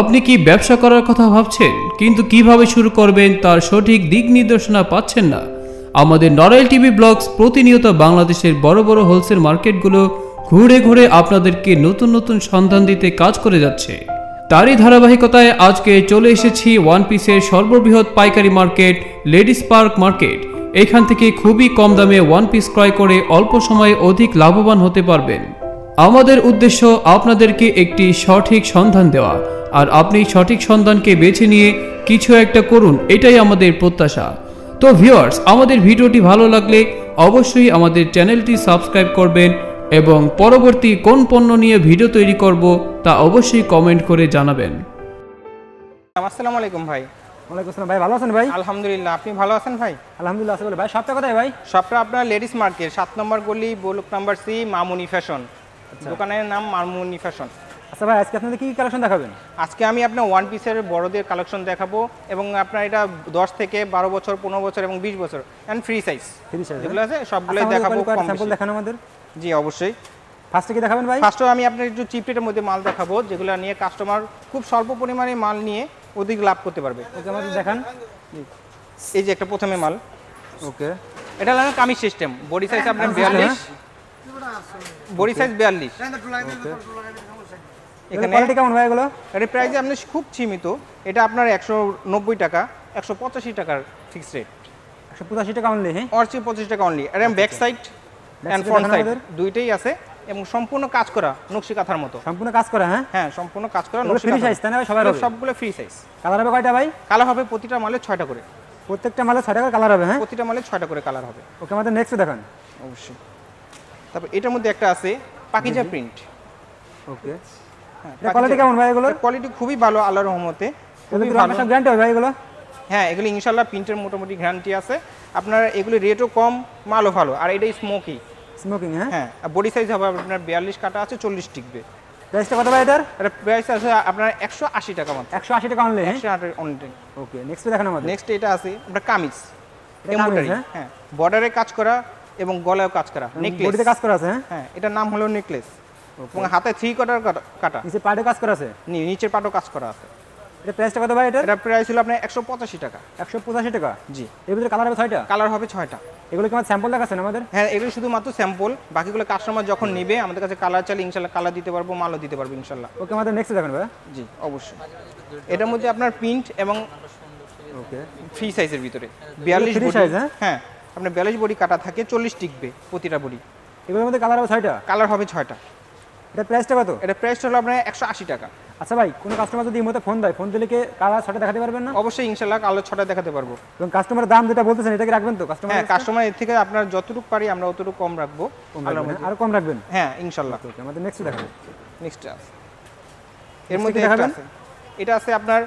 আপনি কি ব্যবসা করার কথা ভাবছেন? কিন্তু কীভাবে শুরু করবেন তার সঠিক দিক নির্দেশনা পাচ্ছেন না। আমাদের নরেল টিভি ব্লগস প্রতিনিয়ত বাংলাদেশের বড় বড় হোলসেল মার্কেটগুলো ঘুরে ঘুরে আপনাদেরকে নতুন নতুন সন্ধান দিতে কাজ করে যাচ্ছে। তারই ধারাবাহিকতায় আজকে চলে এসেছি ওয়ান পিসের সর্ববৃহৎ পাইকারি মার্কেট লেডিস পার্ক মার্কেট এখান থেকে খুবই কম দামে ওয়ান পিস ক্রয় করে অল্প সময়ে অধিক লাভবান হতে পারবেন। আমাদের উদ্দেশ্য আপনাদেরকে একটি সঠিক সন্ধান দেওয়া। আর আপনি সঠিক সন্ধানকে বেছে নিয়ে কিছু একটা করুন এটাই আমাদের প্রত্যাশা। তো ভিউয়ার্স আমাদের ভিডিওটি ভালো লাগলে অবশ্যই আমাদের চ্যানেলটি সাবস্ক্রাইব করবেন এবং পরবর্তী কোন পণ্য নিয়ে ভিডিও তৈরি করব তা অবশ্যই কমেন্ট করে জানাবেন। আসসালামু আলাইকুম ভাই। ওয়ালাইকুম আসসালাম ভাই ভালো আছেন ভাই? আলহামদুলিল্লাহ আপনি ভালো আছেন ভাই? আলহামদুলিল্লাহ আসলে ভাই। সবটা কোথায় ভাই? শপটা আপনার লেডিস মার্কেট সাত নম্বর গলি বলুক নাম্বার সি মামুনি ফ্যাশন। দোকানের নাম মারমুনি ফ্যাশন। আচ্ছা ভাই আজকে আপনাদের কি কালেকশন দেখাবেন? আজকে আমি আপনার ওয়ান পিসের বড়দের কালেকশন দেখাবো এবং আপনার এটা দশ থেকে বারো বছর পনেরো বছর এবং বিশ বছর অ্যান্ড ফ্রি সাইজ যেগুলো আছে সবগুলোই দেখাবো স্যাম্পল দেখান আমাদের। জি অবশ্যই। ফার্স্টে কি দেখাবেন ভাই? ফার্স্টে আমি আপনার একটু চিপ রেটের মধ্যে মাল দেখাবো যেগুলো নিয়ে কাস্টমার খুব স্বল্প পরিমাণে মাল নিয়ে অধিক লাভ করতে পারবে। ওকে আমাদের দেখান। এই যে একটা প্রথমে মাল। ওকে। এটা হলো কামিজ সিস্টেম বডি সাইজ আপনার বিয়াল্লিশ। বডি সাইজ বিয়াল্লিশ। এখানে কোয়ালিটি কেমন ভাই এগুলো? এর প্রাইসে আপনি খুব সীমিত। এটা আপনার একশো নব্বই টাকা একশো পঁচাশি টাকার ফিক্স রেট একশো পঁচাশি টাকা অনলি হ্যাঁ? অর্চি পঁচিশ টাকা অনলি আর back side side front side. দুইটাই আছে এবং সম্পূর্ণ কাজ করা নকশি কাঁথার মতো। সম্পূর্ণ কাজ করা হ্যাঁ? হ্যাঁ সম্পূর্ণ কাজ করা নকশি ফ্রি সাইজ তাই না হবে। সবগুলো ফ্রি সাইজ কালার হবে কয়টা ভাই? কালার হবে প্রতিটা মালে ছয়টা করে। প্রত্যেকটা মালে ছয় টাকা কালার হবে হ্যাঁ? প্রতিটা মালে ছয়টা করে কালার হবে। ওকে আমাদের নেক্সট দেখান। অবশ্যই। তারপর এটার মধ্যে একটা আছে পাকিজা প্রিন্ট ওকে। হ্যাঁ কোয়ালিটি কেমন ভাই এগুলো কোয়ালিটি খুবই ভালো আল্লাহর রহমতে। খুবই ভালো। গ্যারান্টি হবে ভাই এগুলো? হ্যাঁ এগুলো ইনশাল্লাহ প্রিন্টের মোটামুটি গ্যারান্টি আছে। আপনার এগুলো রেটও কম মালও ভালো। আর এটাই স্মোকি স্মোকিং হ্যাঁ? হ্যাঁ বডি সাইজ হবে আপনার বিয়াল্লিশ কাটা আছে চল্লিশ টিকবে। প্রাইসটা কত ভাই এটার? এটা প্রাইস আছে আপনার একশো আশি টাকা মাত্র। একশো আশি টাকা অনলি হ্যাঁ? একশো আটের অনলি ওকে নেক্সট দেখান আমাদের। নেক্সট এটা আছে আপনার কামিজ। এটা এমব্রয়ডারি হ্যাঁ? হ্যাঁ। বর্ডারে কাজ করা এবং গলায়ও কাজ করা নেকলেস বডিতে কাজ করা আছে হ্যাঁ? হ্যাঁ এটার নাম হলো নেকলেস এবং হাতে থ্রি কটার কাটা। নিচে পাড়ে কাজ করা আছে? নি- নিচের পাটও কাজ করা আছে। এটা প্রাইসটা কত ভাই এটার? এটা প্রাইস হলো আপনার একশো পঁচাশি টাকা। একশো পঁচাশি টাকা? জি। এর ভিতরে কালার হবে ছয়টা? কালার হবে ছয়টা। এগুলো কি আমার স্যাম্পল দেখাচ্ছেন আমাদের? হ্যাঁ এগুলো শুধুমাত্র স্যাম্পল বাকিগুলো কাস্টমার যখন নেবে আমাদের কাছে কালার চাইলে ইনশাল্লাহ কালার দিতে পারব মালও দিতে পারব ইনশাল্লাহ। ওকে আমাদের নেক্সট দেখান ভাই। জি অবশ্যই। এটার মধ্যে আপনার প্রিন্ট এবং ওকে ফ্রি সাইজের ভিতরে। বিয়াল্লিশ free বডি হ্যাঁ? হ্যাঁ আপনার বিয়াল্লিশ বডি কাটা থাকে চল্লিশ টিকবে প্রতিটা বডি। এগুলোর মধ্যে কালার হবে ছয়টা? কালার হবে ছয়টা। এটা প্রাইসটা কত? এটা প্রাইসটা হলো আপনার একশো আশি টাকা। আচ্ছা ভাই কোনো কাস্টমার যদি মতো ফোন দেয় ফোন দিলে কি কালার ছটা দেখাতে পারবেন না? অবশ্যই ইনশাল্লাহ কালার ছটা দেখাতে পারব। এবং কাস্টমারের দাম যেটা বলতেছেন এটাকে রাখবেন তো? কাস্টমার হ্যাঁ কাস্টমার এর থেকে আপনার যতটুকু পারি আমরা অতটুকু কম রাখব। আল্লাহর আরও কম রাখবেন? হ্যাঁ ইনশাল্লাহ। ওকে আমাদের নেক্সট দেখাবেন নেক্সট আছে। এর মধ্যে দেখাবেন? এটা আছে আপনার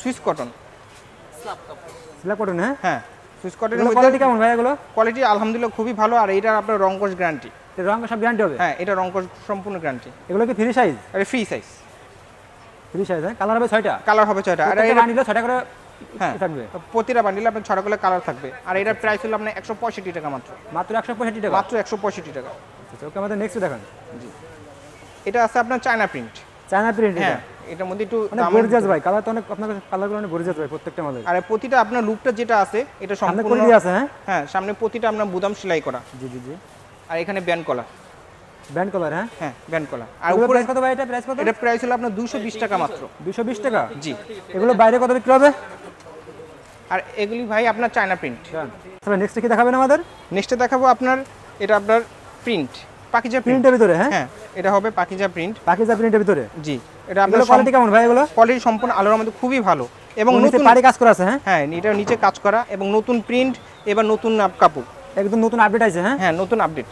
সুইস কটন সিলেক্ট কটন হ্যাঁ? হ্যাঁ। সুইস কটনের কোয়ালিটি কেমন ভাই এগুলো? কোয়ালিটি আলহামদুলিল্লাহ খুবই ভালো আর এইটার আপনার রঙ্কশ গ্যারান্টি রঙ সব গ্যারান্টি হবে? হ্যাঁ এটা রঙ্কশ সম্পূর্ণ গ্যারান্টি এগুলো কি ফ্রি সাইজ আর ফ্রি সাইজ ফ্রি সাইজ হ্যাঁ? কালার হবে ছয়টা? কালার হবে ছয়টা। আর এটা বান্ডিলে ছয়টা করে হ্যাঁ থাকবে? প্রতিটা বান্ডিলে আপনার ছটা করে কালার থাকবে। আর এটার প্রাইস হলো আপনার একশো পঁয়ষট্টি টাকা মাত্র। মাত্র একশো পঁয়ষট্টি টাকা? মাত্র একশো পঁয়ষট্টি টাকা। আচ্ছা ওকে আমাদের নেক্সট দেখান। জি। এটা আছে আপনার চায়না প্রিন্ট চায়না প্রিন্ট হ্যাঁ এটার মধ্যে একটু গর্জিয়াস ভাই কালার তো অনেক আপনার কালারগুলো অনেক গর্জিয়াস ভাই প্রত্যেকটা মালের আর প্রতিটা আপনার লুকটা যেটা আছে এটা সম্পূর্ণ আছে হ্যাঁ? হ্যাঁ সামনে প্রতিটা আপনার বুদাম সেলাই করা। জি জি জি। আর এখানে ব্যান্ড কলা ব্যান্ড কালার হ্যাঁ? হ্যাঁ ব্যান্ড কলা আর উপরে প্রাইস কত ভাই এটা? প্রাইস কত? এটা প্রাইস হলো আপনার দুশো বিশ টাকা মাত্র। দুশো বিশ টাকা? জি। এগুলো বাইরে কত বিক্রি হবে? আর এগুলি ভাই আপনার চায়না প্রিন্ট নেক্সট কি দেখাবেন আমাদের? নেক্সটে দেখাবো আপনার এটা আপনার প্রিন্ট পাকিজা প্রিন্টের ভিতরে হ্যাঁ? হ্যাঁ এটা হবে পাকিজা প্রিন্ট পাকিজা প্রিন্টের ভিতরে? জি এটা আপনার কোয়ালিটি কেমন ভাই এগুলো? কোয়ালিটি সম্পূর্ণ আলোর মধ্যে খুবই ভালো। এবং নতুন পাড়ি কাজ করা আছে হ্যাঁ? হ্যাঁ এটা নিচে কাজ করা এবং নতুন প্রিন্ট এবার নতুন কাপড়। একদম নতুন আপডেট আছে হ্যাঁ? হ্যাঁ নতুন আপডেট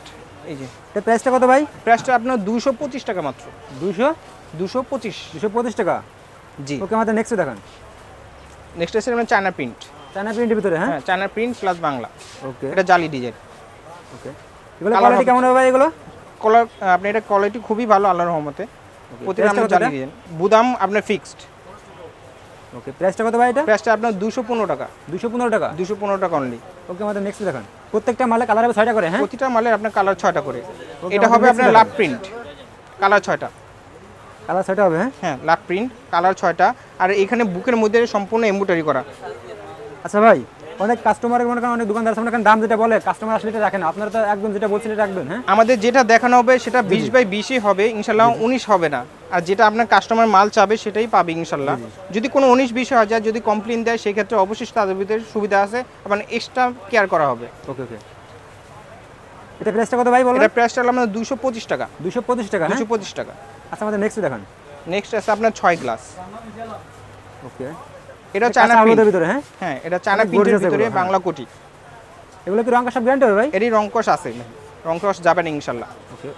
এই যে। এটা প্রাইসটা কত ভাই? প্রাইসটা আপনার দুশো পঁচিশ টাকা মাত্র। দুশো দুশো পঁচিশ। দুশো পঁচিশ টাকা? জি। ওকে আমাদের নেক্সট দেখান। নেক্সট আছে আপনার চায়না প্রিন্ট চায়না প্রিন্টের ভিতরে হ্যাঁ? China print plus Bangla. Okay এটা জালি ডিজাইন ওকে এগুলো কোয়ালিটি কেমন হবে ভাই এগুলো? কলার আপনি এটা কোয়ালিটি খুবই ভালো আল্লাহর রহমতে। প্রতিটা জালি এটা? ডিজাইন বুদাম আপনার ফিক্সড ওকে প্রাইসটা কত ভাই এটা? প্রাইসটা আপনার দুশো পনেরো টাকা। দুশো পনেরো টাকা? দুশো পনেরো টাকা অনলি ওকে আমাদের নেক্সট দেখান। প্রত্যেকটা মালে কালার হবে ছয়টা করে হ্যাঁ? প্রতিটা মালের আপনার কালার ছয়টা করে। এটা হবে আপনার লাভ প্রিন্ট কালার ছয়টা। কালার ছয়টা হবে হ্যাঁ? হ্যাঁ লাভ প্রিন্ট কালার ছয়টা। আর এখানে বুকের মধ্যে সম্পূর্ণ এম্বুটারি করা। আচ্ছা ভাই অনেক কাস্টমারের মনে করেন অনেক দোকানদার আছে মনে দাম যেটা বলে কাস্টমার আসলে এটা রাখেন আপনারা তো একদম যেটা বলছেন এটা রাখবেন হ্যাঁ? আমাদের যেটা দেখানো হবে সেটা বিশ বাই বিশই হবে ইনশাল্লাহ উনিশ হবে না। আর যেটা আপনার কাস্টমার মাল চাবে সেটাই পাবে ইনশাল্লাহ যদি কোনো উনিশ বিশ হয়ে যায় যদি কমপ্লেন দেয় সেক্ষেত্রে অবশ্যই তাদের ভিতরে সুবিধা আছে মানে এক্সট্রা কেয়ার করা হবে। ওকে ওকে। এটা প্রাইসটা কত ভাই বলেন এটা প্রাইসটা হলো আমাদের দুশো পঁচিশ টাকা। দুশো পঁচিশ টাকা হ্যাঁ? দুশো পঁচিশ টাকা। আচ্ছা আমাদের নেক্সট দেখান। নেক্সট আছে আপনার ছয় গ্লাস ওকে। এটা চায়না ভিতরে হ্যাঁ? হ্যাঁ এটা চায়না অনেক প্রিন্টের ভিতরে হ্যাঁ। বাংলা কোটি। এগুলো কি সব গ্যারান্টি হবে ভাই? আছে। রংকশ যাবে না ইনশাল্লাহ। ওকে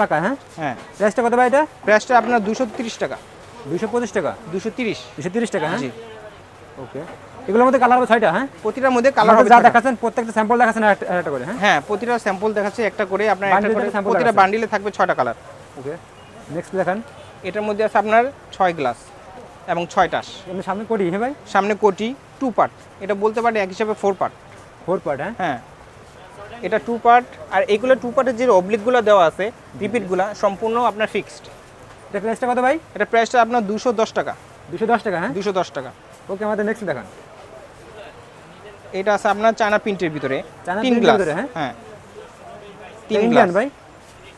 পাকা হ্যাঁ? হ্যাঁ। প্রাইসটা কত ভাই এটা? প্রাইসটা আপনার দুশো তিরিশ টাকা। দুশো পঁচিশ টাকা? দুশো তিরিশ। দুশো তিরিশ টাকা হ্যাঁ? জি। ওকে এগুলোর মধ্যে কালার হবে ছয়টা হ্যাঁ? প্রতিটার মধ্যে কালার হবে যা দেখাচ্ছেন প্রত্যেকটা স্যাম্পল দেখাচ্ছেন একটা একটা করে হ্যাঁ? হ্যাঁ প্রতিটা স্যাম্পল দেখাচ্ছে একটা করে আপনার একটা করে প্রতিটা বান্ডিলে থাকবে ছয়টা কালার ওকে নেক্সট দেখান। এটার মধ্যে আছে আপনার ছয় গ্লাস এবং ছয় টাস সামনে কোটি হ্যাঁ ভাই? সামনে কোটি টু পার্ট এটা বলতে পারে এক হিসাবে ফোর পার্ট ফোর পার্ট হ্যাঁ? হ্যাঁ। এটা টু পার্ট আর এগুলো টু পার্টের যে অবলিকগুলো দেওয়া আছে রিপিটগুলো সম্পূর্ণ আপনার ফিক্সড এটা প্রাইসটা কত ভাই? এটা প্রাইসটা আপনার দুশো দশ টাকা। দুশো দশ টাকা হ্যাঁ? দুশো দশ টাকা। ওকে আমাদের নেক্সট দেখান। এটা আছে আপনার চায়না প্রিন্টের ভিতরে। তিন গ্লাস হ্যাঁ? হ্যাঁ। তিন গ্লাস ভাই?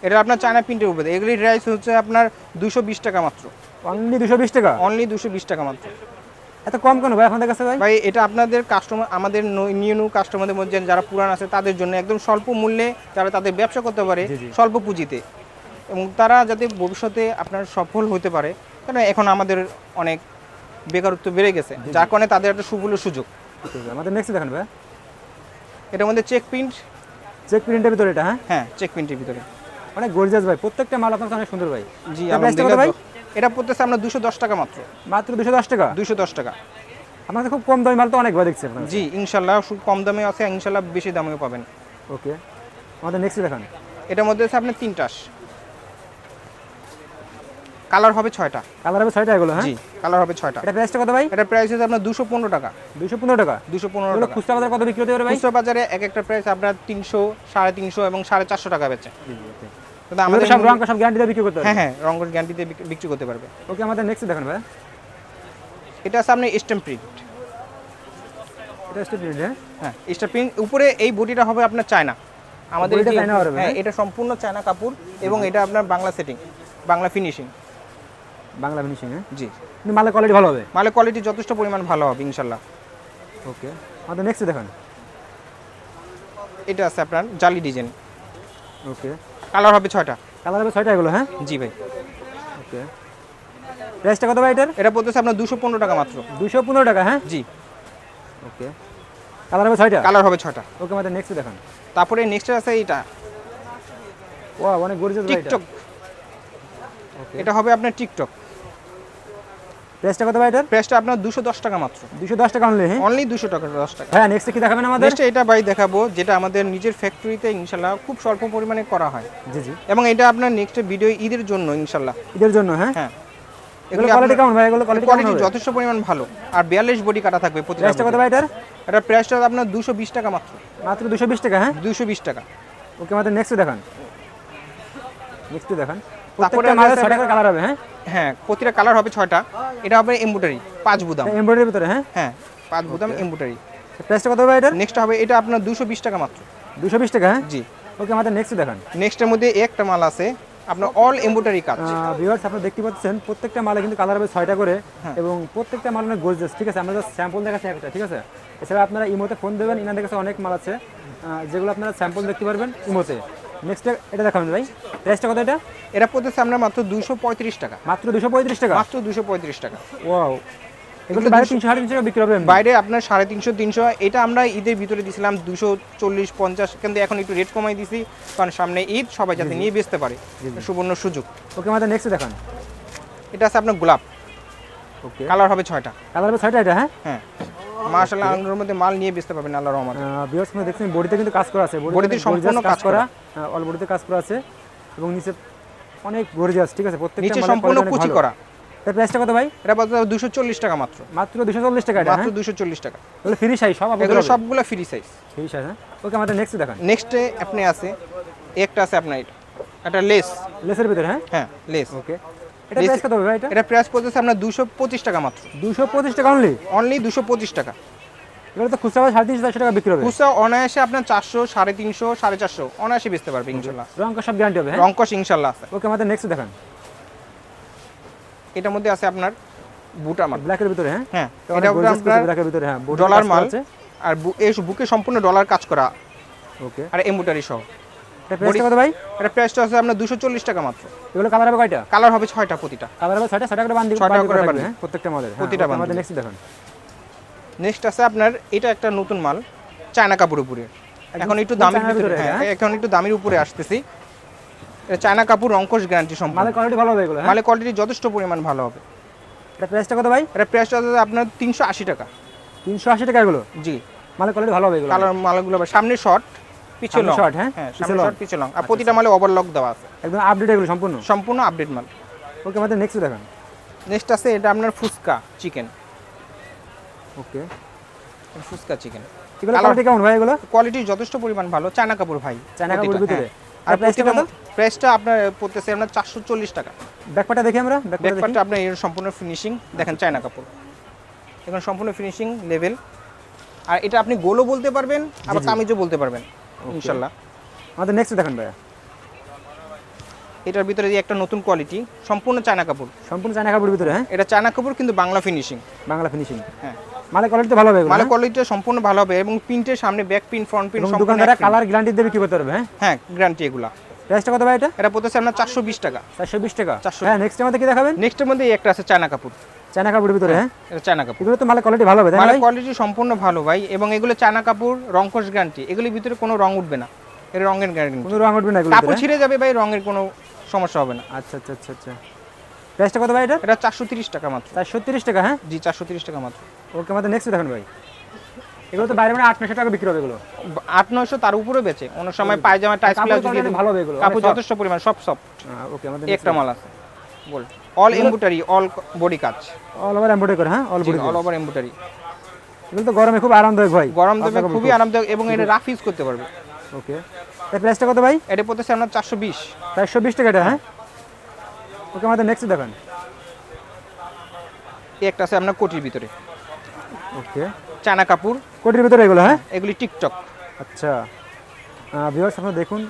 এটা আপনার চায়না প্রিন্টের উপরে। এগুলির প্রাইস হচ্ছে আপনার দুশো বিশ টাকা মাত্র। অনলি দুশো বিশ টাকা? অনলি দুশো বিশ টাকা মাত্র। এত কম কেন ভাই আপনাদের কাছে ভাই? ভাই এটা আপনাদের কাস্টমার আমাদের নিউ নিউ কাস্টমারদের মধ্যে যারা পুরান আছে তাদের জন্য একদম স্বল্প মূল্যে যারা তাদের ব্যবসা করতে পারে। স্বল্প পুঁজিতে। এবং তারা যাতে ভবিষ্যতে আপনার সফল হতে পারে কারণ এখন আমাদের অনেক বেকারত্ব বেড়ে গেছে যার কারণে তাদের একটা সুবল সুযোগ। আমাদের নেক্সট দেখান ভাই। এটার মধ্যে চেক প্রিন্ট চেক প্রিন্টের ভিতরে এটা হ্যাঁ? হ্যাঁ চেক প্রিন্টের ভিতরে। অনেক গর্জিয়াস ভাই প্রত্যেকটা মাল আপনার অনেক সুন্দর ভাই। জি ভাই? এটা পড়তেছে আমরা দুশো দশ টাকা মাত্র। মাত্র দুশো দশ টাকা? দুশো দশ টাকা। আপনাদের খুব কম দামি মাল তো অনেক ভাই দেখছি আপনার জি ইনশাল্লাহ খুব কম দামে আছে ইনশাল্লাহ বেশি দামেও পাবেন। ওকে। আমাদের নেক্সট দেখান। এটার মধ্যে আছে আপনার তিনটাস কালার হবে ছয়টা। কালার হবে ছয়টা এগুলো হ্যাঁ? জি কালার হবে ছয়টা। এটা প্রাইসটা কত ভাই? এটা প্রাইস হচ্ছে আপনার দুশো পনেরো টাকা। দুশো পনেরো টাকা? দুশো পনেরো টাকা। খুচরা বাজার কত বিক্রি হতে পারে ভাই? খুচরা বাজারে এক একটা প্রাইস আপনার তিনশো সাড়ে তিনশো এবং সাড়ে চারশো টাকা বেচে। আমাদের সব রঙ সব গ্যারান্টি দিয়ে বিক্রি করতে হ্যাঁ হ্যাঁ রঙ্গর গ্যারান্টিতে বিক্রি করতে পারবে। ওকে আমাদের নেক্সট দেখান ভাই। এটা আছে আপনার স্টেম প্রিন্ট এটা স্টেপ প্রিন্ট হ্যাঁ? হ্যাঁ স্টেম প্রিন্ট উপরে এই বডিটা হবে আপনার চায়না। আমাদের যে- চায়না হবে, হ্যাঁ হ্যাঁ? এটা সম্পূর্ণ চায়না কাপড় এবং এটা আপনার Bangla setting Bangla finishing Bangla finishing হ্যাঁ? জি। মালের কোয়ালিটি ভালো হবে? মালের কোয়ালিটি যথেষ্ট পরিমাণ ভালো হবে ইনশাল্লাহ। ওকে আমাদের নেক্সট দেখান। এটা আছে আপনার জালি ডিজাইন। ওকে। কালার হবে ছয়টা। কালার হবে ছয়টা এগুলো হ্যাঁ? জি ভাই। ওকে প্রাইসটা কত ভাই এটার? এটা পড়তেছে আপনার দুশো পনেরো টাকা মাত্র। দুশো পনেরো টাকা হ্যাঁ? জি। ওকে কালার হবে ছয়টা? কালার হবে ছয়টা। ওকে আমাদের নেক্সট দেখান। তারপরে নেক্সট আছে এইটা। ও অনেক গর্জিয়াস টিকটক এটা। হবে আপনার টিকটক প্রাইসটা কত ভাই এটার? প্রাইসটা আপনার দুশো দশ টাকা মাত্র। দুশো দশ টাকা অনলি হ্যাঁ? অনলি দুশো টাকা দশ টাকা। হ্যাঁ নেক্সট কি দেখাবেন আমাদের? নেক্সট এটা ভাই দেখাবো যেটা আমাদের নিজের ফ্যাক্টরিতে ইনশাল্লাহ খুব স্বল্প পরিমাণে করা হয়। জি জি। এবং এটা আপনার নেক্সট ভিডিও ঈদের জন্য ইনশাল্লাহ। ঈদের জন্য হ্যাঁ? হ্যাঁ। এগুলো কোয়ালিটি কেমন ভাই? এগুলো কোয়ালিটি কোয়ালিটি যথেষ্ট পরিমাণ ভালো। আর বিয়াল্লিশ বডি কাটা থাকবে প্রতিটা প্রাইসটা কত ভাই এটার? এটা প্রাইসটা আপনার দুশো বিশ টাকা মাত্র। মাত্র দুশো বিশ টাকা হ্যাঁ? দুশো বিশ টাকা। ওকে আমাদের নেক্সট দেখান। নেক্সট দেখান। তারপরে কালার হবে হ্যাঁ? হ্যাঁ প্রতিটা কালার হবে ছয়টা। এটা হবে পাঁচ বুদাম। এমব্রয়ডারির ভিতরে হ্যাঁ? হ্যাঁ পাঁচ বুদাম প্রাইসটা কত নেক্সট হবে এটা আপনার দুশো বিশ টাকা মাত্র। দুশো বিশ টাকা হ্যাঁ? জি। ওকে আমাদের নেক্সট দেখান। নেক্সটের মধ্যে একটা মাল আছে আপনার অল এম্বুটারি কাজ। ভিউয়ার্স আপনারা দেখতে পাচ্ছেন প্রত্যেকটা মালে কিন্তু কালার হবে ছয়টা করে। এবং প্রত্যেকটা মাল অনেক ঠিক আছে? আমরা স্যাম্পল দেখাচ্ছি একটা ঠিক আছে? এছাড়া আপনারা ইমোতে ফোন দেবেন ইনাদের কাছে অনেক মাল আছে। যেগুলো আপনারা স্যাম্পল দেখতে পারবেন ইমোতে। নেক্সট এটা দেখাবেন ভাই। প্রাইসটা কত এটা? এটা পড়তেছে আমরা মাত্র দুশো পঁয়ত্রিশ টাকা। মাত্র দুশো পঁয়ত্রিশ টাকা? মাত্র দুশো পঁয়ত্রিশ টাকা। ওয়াও এগুলো বাইরে তিনশো সাড়ে তিনশো টাকা বিক্রি হবে বাইরে আপনার সাড়ে তিনশো তিনশো। এটা আমরা ঈদের ভিতরে দিছিলাম দুশো চল্লিশ পঞ্চাশ। কিন্তু এখন একটু রেট কমাই দিছি কারণ সামনে ঈদ সবাই যাতে নিয়ে বেচতে পারে। সুবর্ণ সুযোগ। ওকে আমাদের নেক্সট দেখান। এটা আছে আপনার গোলাপ। ওকে কালার হবে ছয়টা। কালার হবে ছয়টা এটা হ্যাঁ? হ্যাঁ। মাশাল্লাহ আঙ্গুরের মধ্যে মাল নিয়ে বেচতে পারবেন আল্লাহ রহমান ভিউয়ার্স মানে দেখছেন বডিতে কিন্তু কাজ করা আছে। বডিতে সম্পূর্ণ কাজ করা। অল বডিতে কাজ করা আছে এবং নিচে অনেক গর্জিয়াস ঠিক আছে? প্রত্যেকটা নিচে সম্পূর্ণ কুচি করা। এর প্রাইসটা কত ভাই? এটা দুশো চল্লিশ টাকা মাত্র। মাত্র দুশো চল্লিশ টাকা এটা মাত্র হ্যাঁ? দুশো চল্লিশ টাকা। এগুলো ফ্রি সাইজ সব এগুলো সবগুলো ফ্রি সাইজ ফ্রি সাইজ হ্যাঁ? ওকে আমাদের নেক্সট দেখান। নেক্সটে আপনি আছে একটা আছে আপনার এটা। একটা লেস লেসের ভিতরে হ্যাঁ? হ্যাঁ লেস ওকে এটা প্রাইস কত ভাই এটা? এটা প্রাইস পড়তেছে আপনার দুশো পঁচিশ টাকা মাত্র। দুশো পঁচিশ টাকা অনলি অনলি দুশো পঁচিশ টাকা। এগুলো তো খুচরা সাড়ে তিনশো চারশো টাকা বিক্রি হবে। খুচরা অনায়াসে আপনার চারশো সাড়ে তিনশো সাড়ে চারশো অনায়াসে বেচতে পারবে ইনশাল্লাহ। সব গ্যারান্টি হবে হ্যাঁ? ইনশাল্লাহ আছে। ওকে আমাদের নেক্সট দেখান। এটার মধ্যে আছে আপনার বুটা মাল। ব্ল্যাকের ভিতরে হ্যাঁ? হ্যাঁ এটা আপনার ব্ল্যাকের ভিতরে হ্যাঁ ডলার মাল আর এই বুকে সম্পূর্ণ ডলার কাজ করা। ওকে আর এমুটারি সহ। এটা কত ভাই? এটা প্রাইসটা আছে আপনার টাকা মাত্র। এগুলো কালার হবে কয়টা? কালার হবে ছয়টা প্রতিটা। কালার হবে ছয়টা ছয়টা করে বান্দি করে করে বান্দি। প্রত্যেকটা মালের প্রতিটা আমাদের নেক্সট দেখান। নেক্সট আছে আপনার এটা একটা নতুন মাল চায়না উপরে। এখন একটু দামের ভিতরে হ্যাঁ হ্যাঁ? এখন একটু দামের উপরে আসতেছি। এটা চায়না কাপড় রঙ্কশ গ্যারান্টি সম্পূর্ণ। মালের কোয়ালিটি ভালো হবে এগুলো হ্যাঁ? মালের কোয়ালিটি যথেষ্ট পরিমাণ ভালো হবে। এটা প্রাইসটা কত ভাই? এটা প্রাইসটা আছে আপনার তিনশো আশি টাকা। তিনশো আশি টাকা এগুলো? জি। মালের কোয়ালিটি ভালো হবে এগুলো। কালার মালগুলো সামনে শর্ট পিছনে লং short, হ্যাঁ? পিছে সামনে long। লং আর প্রতিটা মালে ওভারলক দেওয়া আছে। একদম আপডেট এগুলো সম্পূর্ণ? সম্পূর্ণ আপডেট মাল। ওকে আমাদের নেক্সট দেখান। নেক্সট আছে এটা আপনার fuchka chicken okay fuchka chicken এগুলো কোয়ালিটি কেমন ভাই এগুলো? কোয়ালিটি যথেষ্ট পরিমাণ ভালো চায়না কাপড় ভাই চায়না প্রতিটা, ভিতরে হ্যাঁ। আর প্রতিটা প্রাইসটা আপনার পড়তেছে আপনার চারশো চল্লিশ টাকা। ব্যাকপাটা দেখি আমরা ব্যাকপাটা আপনার এর সম্পূর্ণ ফিনিশিং দেখেন চায়না কাপড়। এখন সম্পূর্ণ ফিনিশিং লেভেল আর এটা আপনি গোলও বলতে পারবেন আবার। কামিজও বলতে পারবেন। ইনশাল্লাহ। আমাদের নেক্সট দেখেন ভাইয়া। এটার ভিতরে একটা নতুন কোয়ালিটি সম্পূর্ণ চায়না কাপড়। সম্পূর্ণ চায়না কাপড়ের ভিতরে হ্যাঁ? এটা চায়না কাপড় কিন্তু বাংলা ফিনিশিং বাংলা ফিনিশিং হ্যাঁ। মালের কোয়ালিটি ভালো হবে মালের হ্যাঁ? কোয়ালিটিটা সম্পূর্ণ ভালো হবে এবং প্রিন্টের সামনে ব্যাক প্রিন্ট ফ্রন্ট প্রিন্ট সম্পূর্ণ। কালার গ্যারান্টি দেবে কি করতে পারবে হ্যাঁ? হ্যাঁ গ্যারান্টি এগুলা। প্রাইসটা কত ভাই এটা? এটা পড়তেছে আপনার চারশো বিশ টাকা। চারশো বিশ টাকা। 420 হ্যাঁ নেক্সট আমাদের কি দেখাবেন? নেক্সটের মধ্যে একটা আছে চায়না কাপড়। চায়না কাপড়ের ভিতরে হ্যাঁ? এটা চায়না কাপড়। এগুলো তো মালের কোয়ালিটি ভালো হবে তাই মালের কোয়ালিটি সম্পূর্ণ ভালো ভাই এবং এগুলো চায়না কাপড় রংকশ গ্যারান্টি এগুলির ভিতরে কোনো রং উঠবে না। এর রঙের গ্যারান্টি কোনো রং উঠবে না এগুলো কাপড় ছিঁড়ে যাবে ভাই রঙের কোনো সমস্যা হবে না। আচ্ছা আচ্ছা আচ্ছা আচ্ছা। প্রাইসটা কত ভাই এটা? এটা চারশো তিরিশ টাকা মাত্র। চারশো তিরিশ টাকা হ্যাঁ? জি চারশো তিরিশ টাকা মাত্র। ওকে আমাদের নেক্সট দেখান ভাই। এগুলো তো বাইরে মানে আট নশো টাকা বিক্রি হবে এগুলো। আট নয়শো তার উপরে বেচে। অনেক সময় পায়জামা টাইস ভালো হবে এগুলো কাপড় যথেষ্ট পরিমাণ সব সব। ওকে আমাদের একটা মাল আছে। বল। অল এম্বুটারি অল বডি কাজ। অল ওভার এমব্রয়ডারি করে হ্যাঁ? All body all over embroidery এগুলো তো গরমে খুব আরামদায়ক ভাই। গরম দেবে খুবই আরামদায়ক এবং এটা রাফ ইউজ করতে পারবে। ওকে এই প্রাইসটা কত ভাই? এটা পড়তেছে আপনার চারশো বিশ। চারশো বিশ টাকা এটা হ্যাঁ? ওকে আমাদের নেক্সট দেখান। একটা আছে আপনার কোটির ভিতরে। ওকে চায়না কাপড় কোটির ভিতরে এগুলো হ্যাঁ? এগুলি টিকটক। আচ্ছা। বিভাগ সামনে দেখুন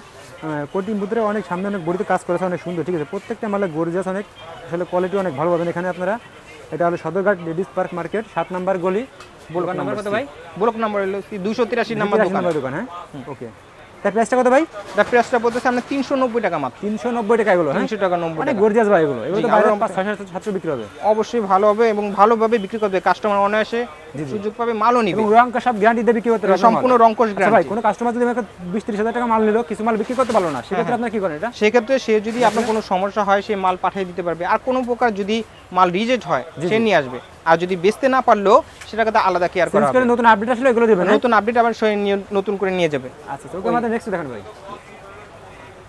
কোটির ভিতরে অনেক সামনে অনেক গড়িতে কাজ করেছে অনেক সুন্দর ঠিক আছে? প্রত্যেকটা মালে গর্জিয়াস অনেক আসলে কোয়ালিটি অনেক ভালো পাবেন এখানে আপনারা। এটা হলো সদরঘাট লেডিস পার্ক মার্কেট সাত নাম্বার গলি ব্লক নাম্বার কত ভাই? ব্লক নাম্বার হলো দুশো তিরাশি নাম্বার দোকান। হ্যাঁ? ওকে তার প্রাইসটা কত ভাই? এটা প্রাইসটা পড়তেছে আপনার তিনশো নব্বই টাকা মাত্র। তিনশো নব্বই টাকা এগুলো হ্যাঁ? তিনশো টাকা নব্বই গর্জিয়াস ভাই এগুলো। এগুলো সাতশো বিক্রি হবে। অবশ্যই ভালো হবে এবং ভালোভাবে বিক্রি করবে। কাস্টমার অনায়াসে সুযোগ পাবে মালও নিবে। এবং সব গ্যারান্টি দেবে কি করতে পারবে সম্পূর্ণ আচ্ছা ভাই কোনো কাস্টমার যদি আমাকে বিশ ত্রিশ হাজার টাকা মাল নিলো কিছু মাল বিক্রি করতে পারল না হ্যাঁ, সেক্ষেত্রে আপনার কি করেন এটা? সেক্ষেত্রে সে যদি আপনার কোনো সমস্যা হয় সে মাল পাঠিয়ে দিতে পারবে। আর কোনো প্রকার যদি মাল রিজেক্ট হয় সে নিয়ে আসবে। আর যদি বেচতে না পারলেও সেটাকে তো আলাদা কেয়ার করা হবে। নতুন আপডেট আসলে এগুলো দেবেন হ্যাঁ? নতুন আপডেট আবার নতুন করে নিয়ে যাবে। আচ্ছা আচ্ছা, ওকে আমাদের নেক্সট দেখান ভাই।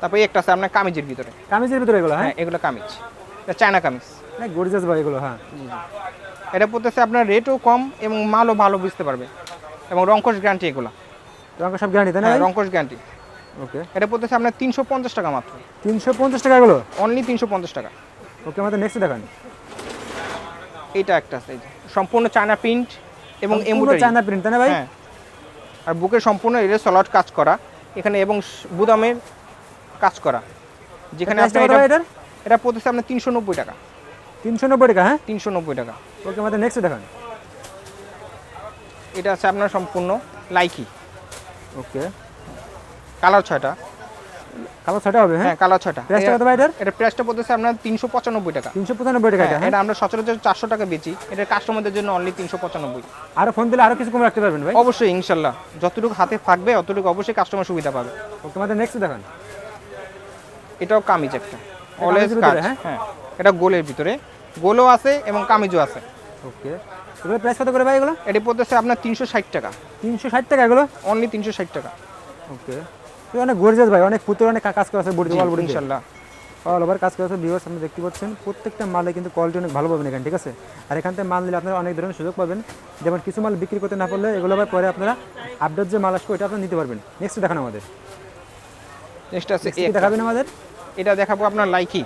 তারপরে একটা আছে আপনার কামিজের ভিতরে। কামিজের ভিতরে এগুলো হ্যাঁ? হ্যাঁ এগুলো কামিজ। এটা চায়না কামিজ। গর্জিয়াস ভাই এগুলো হ্যাঁ। এটা পড়তেছে আপনার রেটও কম এবং মালও ভালো বুঝতে পারবে। এবং রংকশ গ্যারান্টি এগুলো। রং সব গ্যারান্টি তাই না হ্যাঁ রংকশ গ্যারান্টি ওকে। এটা পড়তেছে আপনার তিনশো পঞ্চাশ টাকা মাত্র। তিনশো পঞ্চাশ টাকা এগুলো? অনলি তিনশো পঞ্চাশ টাকা। ওকে আমাদের নেক্সট দেখান। এটা একটা যে। সম্পূর্ণ চায়না প্রিন্ট এবং এমব্রয়ডারি চায়না প্রিন্ট তাই না ভাই? হ্যাঁ। আর বুকে সম্পূর্ণ এর সলট কাজ করা। এখানে এবং বুদামের কাজ করা। যেখানে ভাই এটা এটা পড়তেছে আপনার তিনশো নব্বই টাকা। তিনশো নব্বই টাকা হ্যাঁ? তিনশো নব্বই টাকা। ওকে আমাদের নেক্সট দেখান। এটা আছে আপনার সম্পূর্ণ লাইকি ওকে। কালার ছয়টা। কালো ছটা হবে হ্যাঁ? হ্যাঁ কালার ছয়টা। প্রাইসটা কত ভাই এটার এটা প্রাইসটা পড়তেছে আপনার তিনশো পঁচানব্বই টাকা। তিনশো পঁচানব্বই টাকা এটা হ্যাঁ, হ্যাঁ? এটা আমরা সচরাচর চারশো টাকা বেচি। এটা কাস্টমারদের জন্য অনলি তিনশো পঁচানব্বই। আরও ফোন দিলে আরও কিছু কম রাখতে পারবেন ভাই? অবশ্যই ইনশাল্লাহ। যতটুকু হাতে থাকবে অতটুকু অবশ্যই কাস্টমার সুবিধা পাবে। নেক্সট দেখান। এটাও কামিজ একটা। অলওয়েজ কাজ হ্যাঁ? এটা গোলের ভিতরে। গোলও আছে এবং কামিজও আছে। ওকে। এগুলো প্রাইস কত করে ভাই এগুলো? এটি পড়তেছে আপনার তিনশো ষাট টাকা। তিনশো ষাট টাকা এগুলো? অনলি তিনশো ষাট টাকা। ওকে। অনেক গর্জিয়াস ভাই অনেক পুতুল অনেক কাজ করা আছে বডি ওয়াল বডি ইনশাল্লাহ। অল ওভার কাজ করা আছে ভিউয়ার্স আপনি দেখতে পাচ্ছেন প্রত্যেকটা মালে কিন্তু কোয়ালিটি অনেক ভালো পাবেন এখানে ঠিক আছে? আর এখান থেকে মাল নিলে আপনারা অনেক ধরনের সুযোগ পাবেন। যেমন কিছু মাল বিক্রি করতে না পারলে এগুলো আবার পরে আপনারা আপডেট যে মাল আসবে ওইটা আপনারা নিতে পারবেন। নেক্সট দেখান আমাদের। নেক্সট আছে। দেখাবেন আমাদের? এটা দেখাবো আপনার লাইকি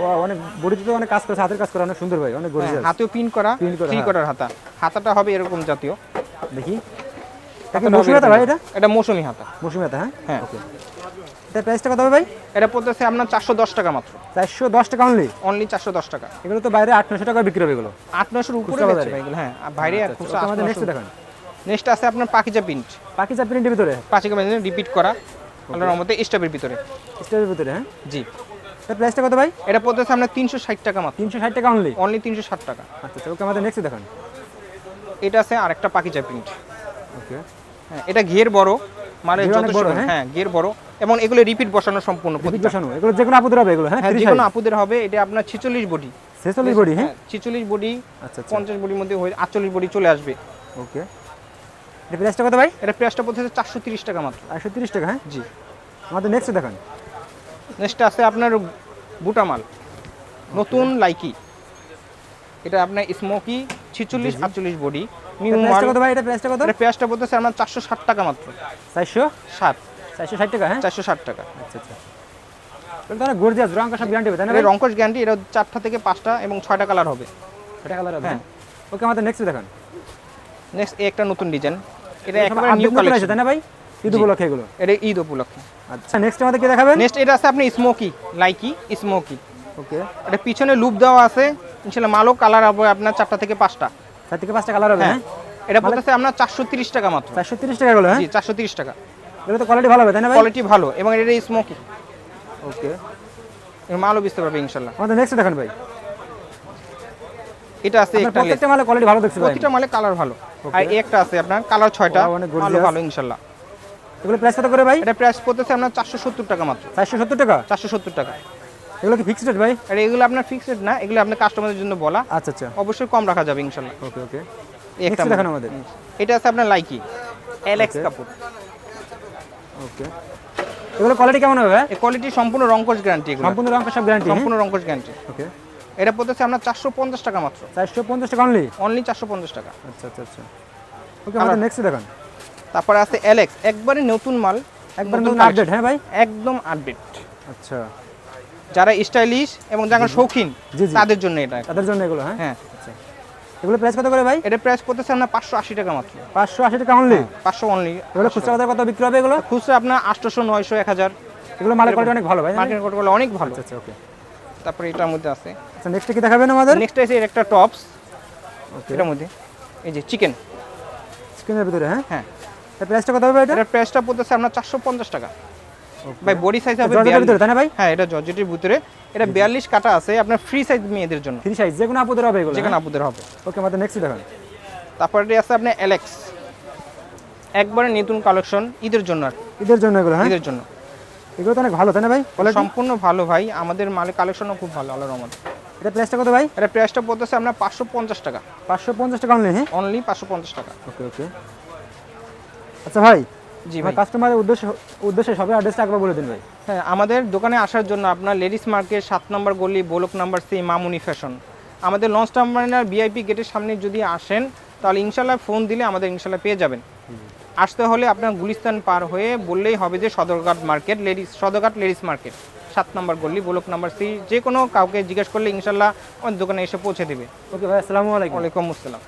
ও অনেক বডিতে তো অনেক কাজ করেছে হাতের কাজ করা অনেক সুন্দর ভাই অনেক গর্জিয়াস হ্যাঁ, হাতেও পিন করা Pin করা, হ্যাঁ। হাতা। হাতাটা হবে এরকম জাতীয়। দেখি। এটা মৌসুমি হাতা ভাই এটা? এটা মৌসুমি হাতা। মৌসুমি হাতা হ্যাঁ? হ্যাঁ। ওকে এটা প্রাইসটা কত হবে ভাই? এটা পড়তেছে আপনার চারশো দশ টাকা মাত্র। চারশো দশ টাকা অনলি অনলি চারশো দশ টাকা। এগুলো তো বাইরে আট নশো টাকা বিক্রি হবে এগুলো। আট নশোর উপরে এগুলো, হ্যাঁ। আর বাইরে আচ্ছা, খুচরা আমাদের নেক্সট দেখান। নেক্সট আছে আপনার পাকিজা প্রিন্ট চার প্রিন্টের ভিতরে? পাঁচিকা প্রিন্ট রিপিট করা। আল্লাহর মধ্যে স্টাফের ভিতরে। স্টেজের ভিতরে হ্যাঁ? জি। এটার প্রাইসটা কত ভাই? এটা পড়তেছে আপনার তিনশো ষাট টাকা মাত্র। তিনশো ষাট টাকা অনলি অনলি তিনশো ষাট টাকা। আচ্ছা আচ্ছা। ওকে আমাদের নেক্সট দেখান। এটা আছে আরেকটা পাকিজা প্রিন্ট ওকে এটা ঘের বড়। মানে যথেষ্ট হ্যাঁ? হ্যাঁ ঘের বড়। এবং এগুলো রিপিট বসানো সম্পূর্ণ রিপিট বসানো। এগুলো যে কোনো আপুদের হবে এগুলো হ্যাঁ? হ্যাঁ যে কোনো আপুদের হবে। এটা আপনার ছিচল্লিশ বডি। ছেচল্লিশ বডি হ্যাঁ? ছিচল্লিশ বডি আচ্ছা আচ্ছা। পঞ্চাশ বডির মধ্যে হয়ে আটচল্লিশ বডি চলে আসবে। ওকে। এটা প্রাইসটা কত ভাই? এটা প্রাইসটা পড়তেছে চারশো তিরিশ টাকা মাত্র। একশো তিরিশ টাকা হ্যাঁ? জি। আমাদের নেক্সট দেখান। নেক্সট আছে আপনার বুটা মাল নতুন লাইকি। এটা আপনার স্মোকি ছিচল্লিশ আটচল্লিশ বডি। কত ভাই? এটা প্রাইসটা কত? এটা প্রাইসটা বলতেছে আপনার চারশো ষাট টাকা মাত্র। চারশো? ষাট। চারশো ষাট টাকা হ্যাঁ? চারশো ষাট টাকা। আচ্ছা আচ্ছা। এগুলো গর্জিয়াস রং সব গ্যারান্টি হবে তাই না রঙ্কশ গ্যারান্টি এটা চারটা থেকে পাঁচটা এবং ছয়টা কালার হবে। এটা কালার হবে হ্যাঁ। হ্যাঁ। ওকে আমাদের নেক্সট দেখান। নেক্সট একটা নতুন ডিজাইন এটা এটা একেবারে নিউ আপডেট আছে তাই না ভাই? ঈদ উপলক্ষে এগুলো। এটা ঈদ উপলক্ষে। আচ্ছা নেক্সট আমাদের কি দেখাবেন? নেক্সট এটা আছে আপনি স্মোকি লাইকি স্মোকি ওকে এটা পিছনে লুপ দেওয়া আছে। মালও কালার হবে আপনার চারটা থেকে পাঁচটা। চার থেকে পাঁচটা কালার হবে হ্যাঁ। হ্যাঁ? এটা বলতেছে আপনার চারশো তিরিশ টাকা মাত্র। চারশো তিরিশ টাকা গুলো হ্যাঁ? চারশো তিরিশ টাকা। এগুলো তো কোয়ালিটি ভালো হবে তাই না কোয়ালিটি ভালো এবং এটা স্মোকি ওকে মালও বুঝতে পারবে ইনশাল্লাহ। আমাদের নেক্সট দেখান ভাই। এটা আছে একটা প্রত্যেকটা মালে কোয়ালিটি ভালো দেখছি ভাই। প্রতিটা মালে কালার ভালো। আর একটা আছে আপনার কালার ছয়টা Wow, অনেক ভালো gorgeous। ভালো ইনশাল্লাহ। এগুলো প্রাইস কত করে ভাই? এটা প্রাইস পড়তেছে আপনার চারশো সত্তর টাকা মাত্র। চারশো সত্তর টাকা? চারশো সত্তর টাকা। এগুলো কি ফিক্সড রেট ভাই? আর এগুলো আপনার ফিক্সড না এগুলো আপনার কাস্টমারদের জন্য বলা। আচ্ছা আচ্ছা। অবশ্যই কম রাখা যাবে ইনশাল্লাহ। ওকে ওকে। একটা দেখান আমাদের। এটা আছে আপনার লাইকি এলএক্স. কাপড় ওকে। এগুলো কোয়ালিটি কেমন হবে এই কোয়ালিটি সম্পূর্ণ রঙ্কশ গ্যারান্টি এগুলো। সম্পূর্ণ রং সব গ্যারান্টি সম্পূর্ণ রঙ্কশ গ্যারান্টি ওকে। এটা পড়তেছে আপনার চারশো পঞ্চাশ টাকা মাত্র। চারশো পঞ্চাশ টাকা অনলি অনলি চারশো পঞ্চাশ টাকা। আচ্ছা আচ্ছা আচ্ছা। ওকে আমাদের নেক্সট দেখান। তারপরে আছে এলএক্স একবারে নতুন মাল। একবার নতুন আপডেট হ্যাঁ ভাই? একদম আপডেট আচ্ছা। যারা স্টাইলিশ এবং যারা শৌখিন। তাদের জন্য এটা। তাদের জন্য এগুলো হ্যাঁ? হ্যাঁ। আচ্ছা। এগুলো প্রাইস কত করে ভাই? এটা প্রাইস পড়তেছে আপনার পাঁচশো আশি টাকা মাত্র। পাঁচশো আশি টাকা অনলি পাঁচশো অনলি এগুলো খুচরা বাজার কত বিক্রি হবে এগুলো? খুচরা আপনার আটশোশো নয়শো এক হাজার। এগুলো মালের কোয়ালিটি অনেক ভালো ভাই মার্কেট বলে অনেক ভালো। আচ্ছা আচ্ছা ওকে। তারপরে এটার মধ্যে আছে। আচ্ছা নেক্সট কি দেখাবেন আমাদের? নেক্সট আছে একটা টপস ওকে। এটার মধ্যে। এই যে চিকেন চিকেনের ভিতরে হ্যাঁ? হ্যাঁ। প্রাইসটা কত হবে এটা? প্রাইসটা পড়তেছে আপনার চারশো পঞ্চাশ টাকা। ভাই বডি সাইজ হবে জর্জেটের ভিতরে তাই না ভাই? হ্যাঁ এটা জর্জেটের ভিতরে। এটা বিয়াল্লিশ কাটা আছে আপনার ফ্রি সাইজ মেয়েদের জন্য। ফ্রি সাইজ যে কোনো আপুদের হবে এগুলো যেখানে আপুদের হবে। ওকে আমাদের নেক্সট দেখান। তারপরে আছে আপনার অ্যালেক্স একবারে নতুন কালেকশন ঈদের জন্য আর ঈদের জন্য এগুলো হ্যাঁ? ঈদের জন্য। এগুলো তো অনেক ভালো তাই না ভাই? কোয়ালিটি সম্পূর্ণ ভালো ভাই আমাদের মালের কালেকশনও খুব ভালো আল্লাহর রহমত। এটা প্রাইসটা কত ভাই? এটা প্রাইসটা পড়তেছে আপনার পাঁচশো পঞ্চাশ টাকা। পাঁচশো পঞ্চাশ টাকা অনলি হ্যাঁ? অনলি পাঁচশো পঞ্চাশ টাকা। ওকে ওকে আচ্ছা ভাই জি ভাই। কাস্টমারের উদ্দেশ্য উদ্দেশ্যে সবের অ্যাড্রেসটা একবার বলে দিন ভাই। হ্যাঁ আমাদের দোকানে আসার জন্য আপনার লেডিস মার্কেট সাত নম্বর গলি block number C Mamuni fashion আমাদের লঞ্চ টার্মিনাল ভিআইপি গেটের সামনে যদি আসেন তাহলে ইনশাল্লাহ ফোন দিলে আমাদের ইনশাল্লাহ পেয়ে যাবেন। আসতে হলে আপনার গুলিস্তান পার হয়ে বললেই হবে যে Sadarghat market ladies Sadarghat ladies market সাত নম্বর গলি বোলক নাম্বার সি যে কোনো কাউকে জিজ্ঞেস করলে ইনশাল্লাহ আমাদের দোকানে এসে পৌঁছে দেবে। ওকে ভাই আসসালামু আলাইকুম। ওয়ালাইকুম আসসালাম।